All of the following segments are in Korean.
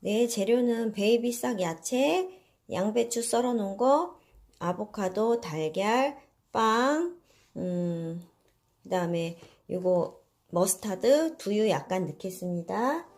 네, 재료는 베이비 싹 야채, 양배추 썰어 놓은 거, 아보카도, 달걀, 빵, 음, 그 다음에 요거 머스타드, 두유 약간 넣겠습니다.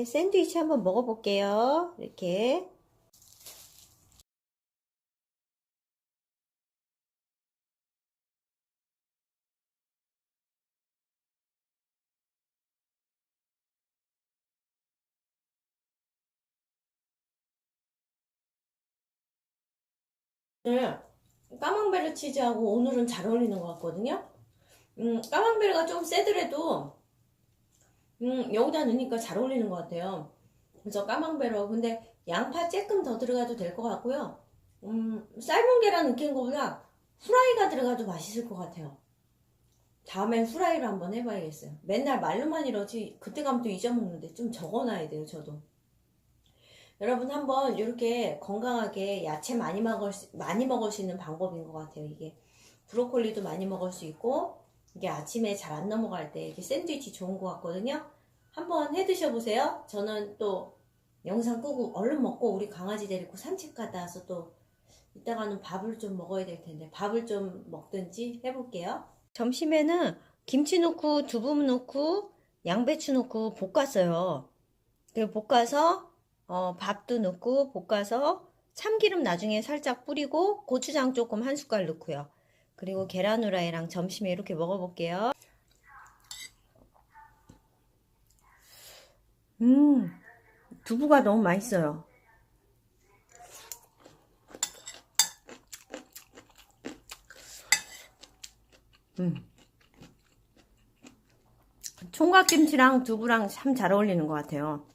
네, 샌드위치 한번 먹어볼게요. 이렇게. 네, 까망베르 치즈하고 오늘은 잘 어울리는 것 같거든요. 음, 까망베르가 좀 세더라도 음, 여기다 넣으니까 잘 어울리는 것 같아요. 그래서 까망베르. 근데 양파 조금 더 들어가도 될 것 같고요. 음, 삶은 계란 넣긴 거보다 후라이가 들어가도 맛있을 것 같아요. 다음엔 후라이를 한번 해봐야겠어요. 맨날 말로만 이러지 그때 가면 또 잊어먹는데 좀 적어놔야 돼요, 저도. 여러분 한번 이렇게 건강하게 야채 많이 먹을 수, 많이 먹을 수 있는 방법인 것 같아요. 이게 브로콜리도 많이 먹을 수 있고 이게 아침에 잘 안 넘어갈 때 이게 샌드위치 좋은 것 같거든요. 한번 해 드셔보세요. 저는 또 영상 끄고 얼른 먹고 우리 강아지 데리고 산책 갔다 와서 또 이따가는 밥을 좀 먹어야 될 텐데 밥을 좀 먹든지 해볼게요. 점심에는 김치 넣고 두부 넣고 양배추 넣고 볶았어요. 그리고 볶아서 어, 밥도 넣고 볶아서 참기름 나중에 살짝 뿌리고 고추장 조금 한 숟갈 넣고요. 그리고 계란 후라이랑 점심에 이렇게 먹어볼게요. 음, 두부가 너무 맛있어요. 음. 총각김치랑 두부랑 참 잘 어울리는 것 같아요.